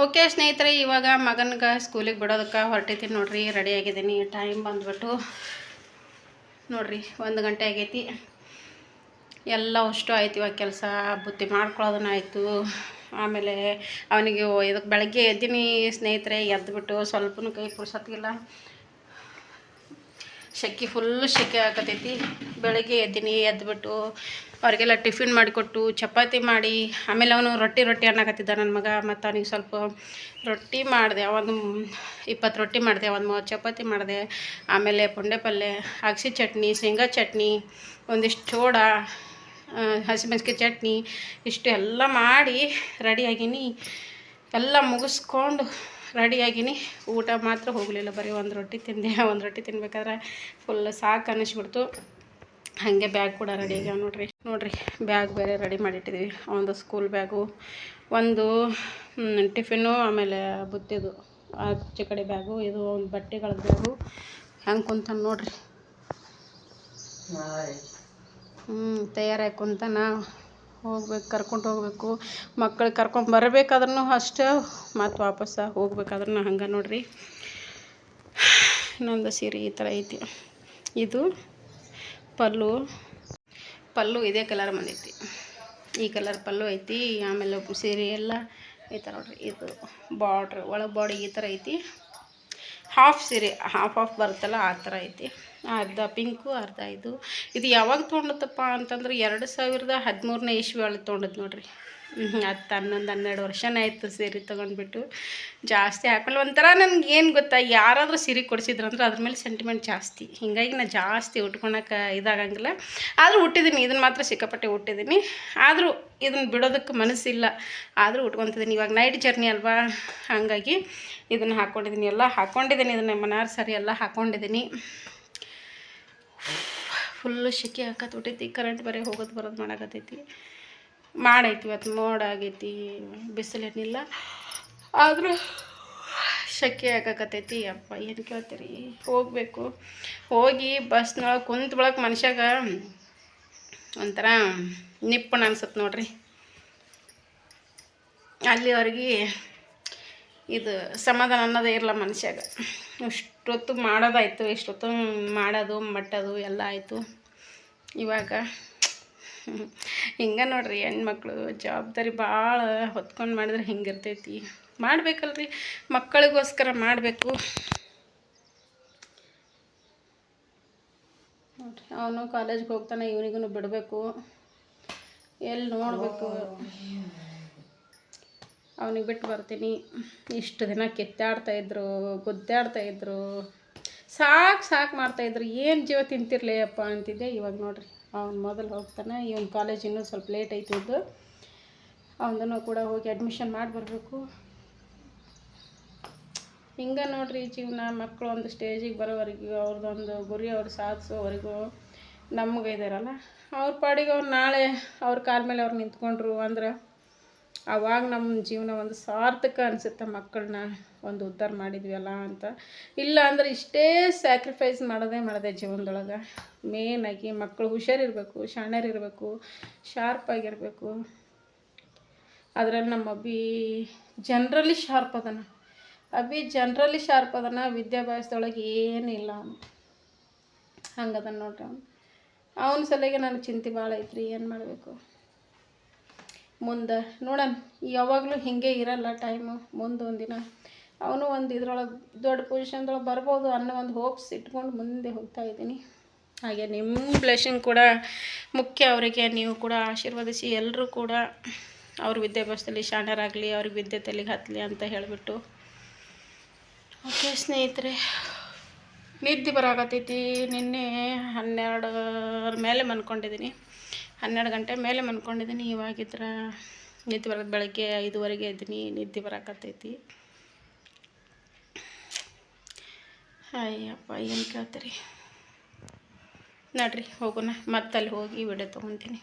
Okay ಸ್ನೇಹಿತರೆ, ಇವಾಗ ಮಗನಿಗೆ ಸ್ಕೂಲಿಗೆ ಬಿಡೋದಕ್ಕೆ ಹೊರಟಿದ್ದೀನಿ ನೋಡ್ರಿ ರೆಡಿ ಆಗಿದ್ದೀನಿ. ಟೈಮ್ ಬಂದ್ಬಿಟ್ಟು ನೋಡ್ರಿ, ಒಂದು ಗಂಟೆ ಆಗೈತಿ. ಎಲ್ಲ ಅಷ್ಟು ಆಯ್ತು, ಇವಾಗ ಕೆಲಸ ಬುತ್ತಿ ಆಯಿತು. ಆಮೇಲೆ ಅವನಿಗೆ ಇದಕ್ಕೆ ಬೆಳಗ್ಗೆ ಎದ್ದೀನಿ ಸ್ನೇಹಿತರೆ ಎದ್ದುಬಿಟ್ಟು ಸ್ವಲ್ಪನೂ ಕೈ ಪುರ್ಸತ್ತಿಲ್ಲ ಶೆಕೆ ಫುಲ್ ಶೆಕೆ ಆಗತೈತಿ. ಬೆಳಗ್ಗೆ ಎದ್ದೀನಿ ಎದ್ದುಬಿಟ್ಟು ಅವ್ರಿಗೆಲ್ಲ ಟಿಫಿನ್ ಮಾಡಿಕೊಟ್ಟು ಚಪಾತಿ ಮಾಡಿ, ಆಮೇಲೆ ಅವನು ರೊಟ್ಟಿ ರೊಟ್ಟಿ ಅನ್ನಕತ್ತಿದ್ದ ನನ್ನ ಮಗ. ಮತ್ತು ಅವನಿಗೆ ಸ್ವಲ್ಪ ರೊಟ್ಟಿ ಮಾಡಿದೆ ಒಂದು ಇಪ್ಪತ್ತು ರೊಟ್ಟಿ ಮಾಡಿದೆ ಒಂದು ಮೂವತ್ತು ಚಪಾತಿ ಮಾಡಿದೆ. ಆಮೇಲೆ ಪುಂಡೆ ಪಲ್ಯ ಅಗಸಿ ಚಟ್ನಿ, ಶೇಂಗಾ ಚಟ್ನಿ, ಒಂದಿಷ್ಟು ಚೋಡ ಹಸಿಮೆಣ್ಸಿಕಾಯಿ ಚಟ್ನಿ, ಇಷ್ಟು ಎಲ್ಲ ಮಾಡಿ ರೆಡಿಯಾಗಿನಿ ಎಲ್ಲ ಮುಗಿಸ್ಕೊಂಡು ರೆಡಿಯಾಗಿನಿ ಊಟ ಮಾತ್ರ ಹೋಗಲಿಲ್ಲ, ಬರೀ ಒಂದು ರೊಟ್ಟಿ ತಿಂದೆ. ಒಂದು ರೊಟ್ಟಿ ತಿನ್ಬೇಕಾದ್ರೆ ಫುಲ್ ಸಾಕು ಅನ್ನಿಸ್ಬಿಡ್ತು. ಹಾಗೆ ಬ್ಯಾಗ್ ಕೂಡ ರೆಡಿ ಆಗ್ಯಾವ ನೋಡ್ರಿ. ನೋಡ್ರಿ, ಬ್ಯಾಗ್ ಬೇರೆ ರೆಡಿ ಮಾಡಿಟ್ಟಿದ್ವಿ. ಒಂದು ಸ್ಕೂಲ್ ಬ್ಯಾಗು, ಒಂದು ಟಿಫಿನ್ನು ಆಮೇಲೆ ಬುತ್ತಿದು, ಆಚೆ ಕಡೆ ಬ್ಯಾಗು, ಇದು ಒಂದು ಬಟ್ಟೆಗಳ ಬ್ಯಾಗು. ಹೆಂಗೆ ಕುಂತಾನ ನೋಡ್ರಿ. ಹ್ಞೂ ತಯಾರಾಗಿ ಕುಂತಾನ. ಹೋಗ್ಬೇಕು, ಕರ್ಕೊಂಡು ಹೋಗ್ಬೇಕು. ಮಕ್ಕಳು ಕರ್ಕೊಂಡು ಬರಬೇಕಾದ್ರೂ ಅಷ್ಟೇ, ಮತ್ತು ವಾಪಸ್ಸ ಹೋಗ್ಬೇಕಾದ್ರೂ ಹಂಗೆ ನೋಡ್ರಿ. ಇನ್ನೊಂದು ಸೀರೆ ಈ ಥರ ಐತಿ. ಇದು ಪಲ್ಲು ಪಲ್ಲು ಇದೇ ಕಲರ್ ಬಂದೈತಿ. ಈ ಕಲರ್ ಪಲ್ಲು ಐತಿ, ಆಮೇಲೆ ಸೀರೆ ಎಲ್ಲ ಈ ಥರ ನೋಡ್ರಿ, ಇದು ಬಾರ್ಡ್ರ್ ಒಳಗೆ ಬಾಡಿ ಈ ಥರ ಐತಿ. ಹಾಫ್ ಸೀರೆ ಹಾಫ್ ಹಾಫ್ ಬರುತ್ತಲ್ಲ, ಆ ಥರ ಐತಿ. ಅರ್ಧ ಪಿಂಕು ಅರ್ಧ ಇದು. ಇದು ಯಾವಾಗ ತೊಗೊಂಡತ್ತಪ್ಪ ಅಂತಂದ್ರೆ ಎರಡು ಸಾವಿರದ ಹದಿಮೂರನೇ ಇಸ್ವಿ ಒಳಗೆ ತೊಗೊಂಡದ್ದು ನೋಡ್ರಿ. ಹತ್ತು ಹನ್ನೊಂದು, ಹನ್ನೆರಡು ವರ್ಷನೇ ಆಯಿತು ಸೀರೆ ತೊಗೊಂಡ್ಬಿಟ್ಟು. ಜಾಸ್ತಿ ಹಾಕಲ್ಲ. ಒಂಥರ ನನಗೆ ಏನು ಗೊತ್ತಾ, ಯಾರಾದರೂ ಸೀರೆ ಕೊಡಿಸಿದ್ರಂದ್ರೆ ಅದ್ರ ಮೇಲೆ ಸೆಂಟಿಮೆಂಟ್ ಜಾಸ್ತಿ. ಹೀಗಾಗಿ ನಾನು ಜಾಸ್ತಿ ಉಟ್ಕೊಳಕ್ಕೆ ಇದಾಗಂಗಿಲ್ಲ. ಆದರೂ ಹುಟ್ಟಿದ್ದೀನಿ ಇದನ್ನು ಮಾತ್ರ ಸಿಕ್ಕಾಪಟ್ಟೆ ಹುಟ್ಟಿದ್ದೀನಿ ಆದರೂ ಇದನ್ನು ಬಿಡೋದಕ್ಕೆ ಮನಸ್ಸಿಲ್ಲ. ಆದರೂ ಉಟ್ಕೊತಿದ್ದೀನಿ ಇವಾಗ ನೈಟ್ ಜರ್ನಿ ಅಲ್ವಾ? ಹಾಗಾಗಿ ಇದನ್ನು ಹಾಕ್ಕೊಂಡಿದ್ದೀನಿ ಎಲ್ಲ ಹಾಕ್ಕೊಂಡಿದ್ದೀನಿ ಇದನ್ನು ಮನಾರ್ ಸರಿ ಎಲ್ಲ ಹಾಕ್ಕೊಂಡಿದ್ದೀನಿ ಫುಲ್ಲು ಶೆಕೆ ಹಾಕತ್ ಬಿಟ್ಟೈತಿ. ಕರೆಂಟ್ ಬರೀ ಹೋಗೋದು ಬರೋದು ಮಾಡಾಕತ್ತೈತಿ. ಮಾಡೈತಿ ಇವತ್ತು ಮೋಡ ಆಗೈತಿ ಬಿಸಿಲೇನಿಲ್ಲ. ಆದರೂ ಶೆಕೆ ಆಗಾಕತ್ತೈತಿ, ಅಪ್ಪ, ಏನು ಕೇಳ್ತೀರಿ? ಹೋಗಬೇಕು. ಹೋಗಿ ಬಸ್ನೊಳಗೆ ಕುಂತ ಬಳಕ ಮನುಷ್ಯಾಗ ಒಂಥರ ನಿಪ್ಪಣ ಅನ್ಸುತ್ತೆ ನೋಡ್ರಿ. ಅಲ್ಲಿವರೆಗೆ ಇದು ಸಮಾಧಾನ ಅನ್ನೋದೇ ಇರಲ್ಲ ಮನುಷ್ಯಾಗ. ಇಷ್ಟೊತ್ತು ಮಾಡೋದಾಯ್ತು, ಇಷ್ಟೊತ್ತು ಮಾಡೋದು, ಮಟ್ಟೋದು ಎಲ್ಲ ಆಯಿತು. ಇವಾಗ ಹಿಂಗೆ ನೋಡ್ರಿ ಹೆಣ್ಮಕ್ಳು ಜವಾಬ್ದಾರಿ ಭಾಳ ಹೊತ್ಕೊಂಡು ಮಾಡಿದ್ರೆ ಹಿಂಗಿರ್ತೈತಿ ಮಾಡ್ಬೇಕಲ್ರಿ, ಮಕ್ಕಳಿಗೋಸ್ಕರ ಮಾಡಬೇಕು. ನೋಡ್ರಿ, ಅವನು ಕಾಲೇಜ್ಗೆ ಹೋಗ್ತಾನೆ ಇವನಿಗೂ ಬಿಡಬೇಕು. ಎಲ್ಲಿ ನೋಡಬೇಕು. ಅವನಿಗೆ ಬಿಟ್ಟು ಬರ್ತೀನಿ. ಇಷ್ಟು ದಿನ ಕೆತ್ತಾಡ್ತಾ ಇದ್ರು, ಗುದ್ದಾಡ್ತಾ ಇದ್ರು. ಸಾಕು ಸಾಕು ಮಾಡ್ತಾಯಿದ್ರು ಏನು ಜೀವ ತಿಂತಿರ್ಲಿ ಅಂತಿದ್ದೆ ಇವಾಗ ನೋಡ್ರಿ. ಅವ್ನು ಮೊದಲು ಹೋಗ್ತಾನೆ, ಇವನು ಕಾಲೇಜ್ ಇನ್ನೂ ಸ್ವಲ್ಪ ಲೇಟ್ ಐತಿದ್ದು ಅವನನ್ನು ಕೂಡ ಹೋಗಿ ಅಡ್ಮಿಷನ್ ಮಾಡಿ ಬರಬೇಕು. ಹಿಂಗೆ ನೋಡ್ರಿ ಜೀವನ ಮಕ್ಕಳು ಒಂದು ಸ್ಟೇಜಿಗೆ ಬರೋವರೆಗೂ ಅವ್ರದ್ದೊಂದು ಗುರಿ ಅವ್ರು ಸಾಧಿಸೋವರೆಗೂ ನಮ್ಗೆ ಇದಾರಲ್ಲ. ಅವ್ರ ಪಾಡಿಗೆ ಅವ್ರು ನಾಳೆ ಅವ್ರ ಕಾಲ ಮೇಲೆ ಅವ್ರು ನಿಂತ್ಕೊಂಡ್ರು ಅಂದ್ರೆ ಅವಾಗ ನಮ್ಮ ಜೀವನ ಒಂದು ಸಾರ್ಥಕ ಅನಿಸುತ್ತೆ ಮಕ್ಕಳನ್ನ ಒಂದು ಉದ್ಧಾರ ಮಾಡಿದ್ವಲ್ಲ ಅಂತ. ಇಲ್ಲ ಅಂದ್ರೆ ಇಷ್ಟೇ ಸ್ಯಾಕ್ರಿಫೈಸ್ ಮಾಡೋದೇ ಮಾಡಿದೆ ಜೀವನದೊಳಗೆ. ಮೇನಾಗಿ ಮಕ್ಕಳು ಹುಷಾರಿರಬೇಕು ಶಾಣ್ಯರಿರಬೇಕು ಶಾರ್ಪಾಗಿರಬೇಕು ಅದರಲ್ಲಿ ನಮ್ಮ ಅಬ್ಬಿ ಜನ್ರಲಿ ಶಾರ್ಪ್ ಅದನ. ಅಬ್ಬಿ ಜನ್ರಲಿ ಶಾರ್ಪ್ ಅದನ, ವಿದ್ಯಾಭ್ಯಾಸದೊಳಗೆ ಏನಿಲ್ಲ ಅಂತ ಹಂಗದನ ನೋಡ್ರಿ ಅವನು. ಅವನ ಸಲಿಗೆ ನನಗೆ ಚಿಂತೆ ಭಾಳ ಐತ್ರಿ, ಏನು ಮಾಡಬೇಕು? ಮುಂದೆ ನೋಡೋಣ ಯಾವಾಗಲೂ ಹೀಗೆ ಇರಲ್ಲ ಟೈಮು ಒಂದಿನ. ಅವನು ಒಂದು ಇದ್ರೊಳಗೆ, ದೊಡ್ಡ ಪೊಸಿಷನ್ದೊಳಗೆ ಬರ್ಬೋದು ಅನ್ನೋ ಒಂದು ಹೋಪ್ಸ್ ಇಟ್ಕೊಂಡು ಮುಂದೆ ಹೋಗ್ತಾ ಇದ್ದೀನಿ. ಹಾಗೆ ನಿಮ್ಮ ಬ್ಲೆಷಿಂಗ್ ಕೂಡ ಮುಖ್ಯ. ಅವರಿಗೆ ನೀವು ಕೂಡ ಆಶೀರ್ವದಿಸಿ ಎಲ್ಲರೂ ಕೂಡ ಅವ್ರ ವಿದ್ಯಾಭ್ಯಾಸದಲ್ಲಿ ಶಾಣರಾಗಲಿ, ಅವ್ರಿಗೆ ವಿದ್ಯೆ ತಲೆಗೆ ಹತ್ತಲಿ ಅಂತ ಹೇಳಿಬಿಟ್ಟು. ಓಕೆ ಸ್ನೇಹಿತರೆ, ನಿದ್ದೆ ಬರಾಕತ್ತೈತಿ. ನಿನ್ನೆ ಹನ್ನೆರಡರ ಮೇಲೆ ಮನ್ಕೊಂಡಿದ್ದೀನಿ. ಹನ್ನೆರಡು ಗಂಟೆ ಮೇಲೆ ಮನ್ಕೊಂಡಿದ್ದೀನಿ ಇವಾಗಿದ್ರೆ ನಿದ್ದೆ ಬರೋದು ಬೆಳಗ್ಗೆ ಐದುವರೆಗೆ ಇದ್ದೀನಿ ನಿದ್ದೆ ಬರಕತ್ತೈತಿ. ಅಯ್ಯಪ್ಪ, ಏನು ಕೇಳ್ತೀರಿ? ನಡ್ರಿ, ಹೋಗೋಣ. ಮತ್ತಲ್ಲಿ ಹೋಗಿ ವಿಡಿಯೋ ತೊಗೊತೀನಿ.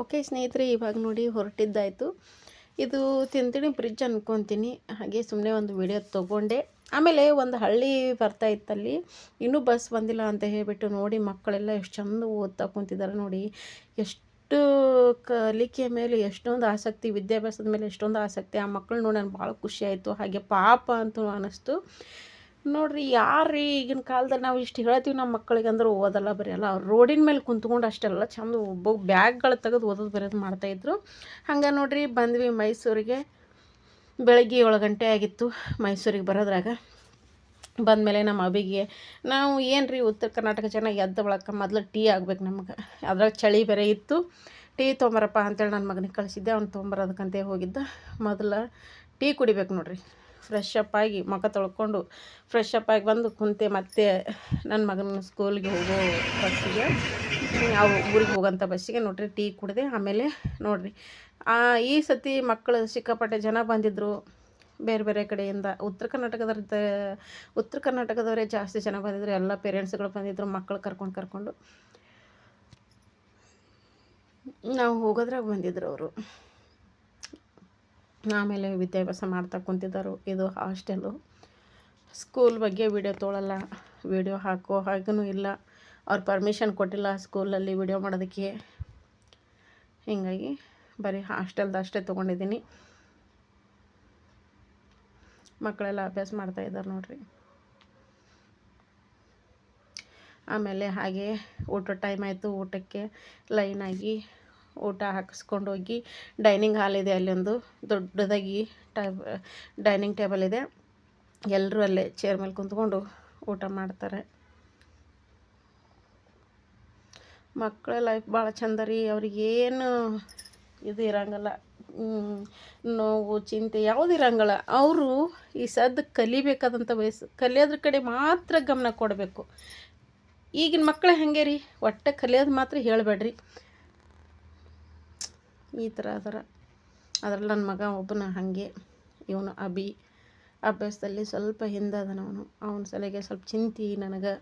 ಓಕೆ ಸ್ನೇಹಿತರೆ, ಇವಾಗ ನೋಡಿ ಹೊರಟಿದ್ದಾಯಿತು. ಇದು ತಿಂತೀನಿ ಬ್ರಿಡ್ಜ್ ಅಂದ್ಕೊತೀನಿ ಹಾಗೆ ಸುಮ್ಮನೆ ಒಂದು ವಿಡಿಯೋ ತೊಗೊಂಡೆ. ಆಮೇಲೆ ಒಂದು ಹಳ್ಳಿ ಬರ್ತಾ ಇತ್ತಲ್ಲಿ. ಇನ್ನೂ ಬಸ್ ಬಂದಿಲ್ಲ ಅಂತ ಹೇಳಿಬಿಟ್ಟು ನೋಡಿ ಮಕ್ಕಳೆಲ್ಲ ಎಷ್ಟು ಚಂದ ಓದ್ತಾ ಕುಂತಿದ್ದಾರೆ ನೋಡಿ. ಎಷ್ಟು ಕಲಿಕೆಯ ಮೇಲೆ ಎಷ್ಟೊಂದು ಆಸಕ್ತಿ, ವಿದ್ಯಾಭ್ಯಾಸದ ಮೇಲೆ ಎಷ್ಟೊಂದು ಆಸಕ್ತಿ. ಆ ಮಕ್ಕಳು ನೋಡಿ ನಾನು ಭಾಳ ಖುಷಿಯಾಯಿತು ಹಾಗೆ ಪಾಪ ಅಂತ ಅನ್ನಿಸ್ತು ನೋಡ್ರಿ ಯಾರು ಈಗಿನ ಕಾಲದಲ್ಲಿ ನಾವು ಇಷ್ಟು ಹೇಳ್ತೀವಿ ನಮ್ಮ ಮಕ್ಕಳಿಗೆ ಅಂದ್ರೆ ಓದಲ್ಲ ಬರೆಯಲ್ಲ ಅವ್ರು ರೋಡಿನ ಮೇಲೆ ಕುಂತ್ಕೊಂಡು ಅಷ್ಟೆಲ್ಲ ಚಂದ ಒಬ್ಬ ಬ್ಯಾಗ್ಗಳು ತೆಗೆದು ಓದೋದು ಬರೆಯೋದು ಮಾಡ್ತಾಯಿದ್ರು ಹಂಗೆ ನೋಡ್ರಿ ಬಂದ್ವಿ ಮೈಸೂರಿಗೆ. ಬೆಳಗ್ಗೆ ಏಳು ಗಂಟೆ ಆಗಿತ್ತು ಮೈಸೂರಿಗೆ ಬರೋದ್ರಾಗ. ಬಂದಮೇಲೆ ನಮ್ಮ ಅಬಿಗೆ, ನಾವು ಏನು ರೀ ಉತ್ತರ ಕರ್ನಾಟಕ ಜನ ಎದ್ದ ಬಳಕ ಮೊದಲು ಟೀ ಆಗ್ಬೇಕು ನಮ್ಗೆ. ಅದ್ರಾಗ ಚಳಿ ಬೇರೆ ಇತ್ತು. ಟೀ ತೊಂಬರಪ್ಪ ಅಂತೇಳಿ ನನ್ನ ಮಗನಿಗೆ ಕಳಿಸಿದ್ದೆ. ಅವ್ನು ತೊಂಬರೋದಕ್ಕಂತೆ ಹೋಗಿದ್ದ. ಮೊದಲು ಟೀ ಕುಡಿಬೇಕು ನೋಡ್ರಿ. ಫ್ರೆಶ್ ಅಪ್ ಆಗಿ ಮುಖ ತೊಳ್ಕೊಂಡು ಫ್ರೆಶ್ ಅಪ್ ಆಗಿ ಬಂದು ಕುಂತೆ ಮತ್ತೆ ನನ್ನ ಮಗನ ಸ್ಕೂಲ್ಗೆ ಹೋಗೋ ಬಸ್ಸಿಗೆ ಅವು ಊರಿಗೆ ಹೋಗೋಂಥ ಬಸ್ಸಿಗೆ ನೋಡ್ರಿ ಟೀ ಕುಡಿದೆ ಆಮೇಲೆ ನೋಡ್ರಿ. ಈ ಸತಿ ಮಕ್ಕಳು ಸಿಕ್ಕಾಪಟ್ಟೆ ಜನ ಬಂದಿದ್ದರು ಬೇರೆ ಬೇರೆ ಕಡೆಯಿಂದ ಉತ್ತರ ಕರ್ನಾಟಕದ ಉತ್ತರ ಕರ್ನಾಟಕದವರೇ ಜಾಸ್ತಿ ಜನ ಬಂದಿದ್ದರು ಎಲ್ಲ ಪೇರೆಂಟ್ಸ್ಗಳು ಬಂದಿದ್ದರು ಮಕ್ಕಳು ಕರ್ಕೊಂಡು ಕರ್ಕೊಂಡು. ನಾವು ಹೋಗೋದ್ರಾಗ ಬಂದಿದ್ರು ಅವರು. ಆಮೇಲೆ ವಿದ್ಯಾಭ್ಯಾಸ ಮಾಡ್ತಾ ಕುಂತಿದ್ದರು. ಇದು ಹಾಸ್ಟೆಲು. ಸ್ಕೂಲ್ ಬಗ್ಗೆ ವಿಡಿಯೋ ತೋಳಲ್ಲ. ವಿಡಿಯೋ ಹಾಕೋ ಹಾಗೂ ಇಲ್ಲ. ಅವ್ರು ಪರ್ಮಿಷನ್ ಕೊಟ್ಟಿಲ್ಲ ಸ್ಕೂಲಲ್ಲಿ ವಿಡಿಯೋ ಮಾಡೋದಕ್ಕೆ. ಹೀಗಾಗಿ ಬರೀ ಹಾಸ್ಟೆಲ್ದು ಅಷ್ಟೇ ತೊಗೊಂಡಿದ್ದೀನಿ. ಮಕ್ಕಳೆಲ್ಲ ಅಭ್ಯಾಸ ಮಾಡ್ತಾ ಇದ್ದಾರೆ ನೋಡ್ರಿ. ಆಮೇಲೆ ಹಾಗೆ ಊಟ ಟೈಮ್ ಆಯಿತು. ಊಟಕ್ಕೆ ಲೈನಾಗಿ ಊಟ ಹಾಕಿಸ್ಕೊಂಡು ಹೋಗಿ ಡೈನಿಂಗ್ ಹಾಲ್ ಇದೆ ಅಲ್ಲೊಂದು ದೊಡ್ಡದಾಗಿ ಟೈಬ್ ಡೈನಿಂಗ್ ಟೇಬಲ್ ಇದೆ. ಎಲ್ಲರೂ ಅಲ್ಲೇ ಚೇರ್ ಮೇಲೆ ಕುಂತ್ಕೊಂಡು ಊಟ ಮಾಡ್ತಾರೆ. ಮಕ್ಕಳ ಲೈಫ್ ಭಾಳ ಚಂದ ರೀ. ಅವ್ರಿಗೇನು ಇದು ಇರಂಗಿಲ್ಲ. ನೋವು, ಚಿಂತೆ ಯಾವುದು ಇರಂಗಿಲ್ಲ. ಅವರು ಈ ಸದ್ದು ಕಲಿಬೇಕಾದಂಥ ವಯಸ್ಸು, ಕಲಿಯೋದ್ರ ಕಡೆ ಮಾತ್ರ ಗಮನ ಕೊಡಬೇಕು. ಈಗಿನ ಮಕ್ಕಳು ಹಾಗೆ ರೀ? ಒಟ್ಟು ಕಲಿಯೋದು ಮಾತ್ರ ಹೇಳಬೇಡ್ರಿ. ಈ ಥರ ಅದರ ಅದ್ರಲ್ಲಿ ನನ್ನ ಮಗ, ಒಬ್ಬನ ಹಾಗೆ, ಇವನು ಅಭಿ. ಅಭ್ಯಾಸದಲ್ಲಿ ಸ್ವಲ್ಪ ಹಿಂದೆ ಅದನ ಅವನು ಅವನ ಸಲಿಗೆ ಸ್ವಲ್ಪ ಚಿಂತೆ ನನಗೆ.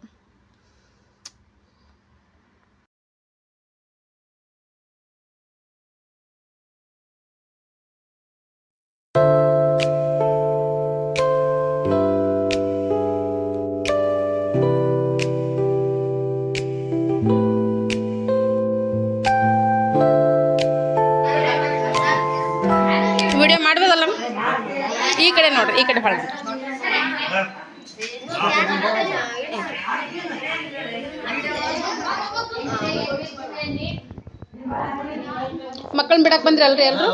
ಮಕ್ಕಳನ್ನ ಬಿಡಕ್ಕೆ ಬಂದ್ರೆ ಅಲ್ರಿ ಎಲ್ಲರೂ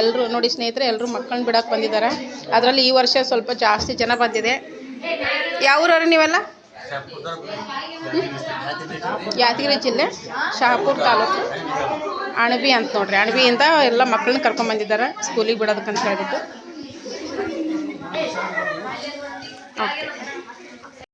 ಎಲ್ಲರೂ ನೋಡಿ ಸ್ನೇಹಿತರೆ ಎಲ್ಲರೂ ಮಕ್ಕಳನ್ನ ಬಿಡಕ್ಕೆ ಬಂದಿದ್ದಾರೆ. ಅದರಲ್ಲಿ ಈ ವರ್ಷ ಸ್ವಲ್ಪ ಜಾಸ್ತಿ ಜನ ಬಂದಿದೆ. ಯಾವ ನೀವೆಲ್ಲ? ಯಾದಗಿರಿ ಜಿಲ್ಲೆ, ಶಹಾಪುರ ತಾಲೂಕು. ಅಣಬಿ ಅಂತ ನೋಡ್ರಿ. ಅಣಬಿಯಿಂದ ಎಲ್ಲ ಮಕ್ಕಳನ್ನ ಕರ್ಕೊಂಬಂದಿದ್ದಾರೆ ಸ್ಕೂಲಿಗೆ ಬಿಡೋದಕ್ಕಂತ ಹೇಳ್ಬಿಟ್ಟು. ಓಕೆ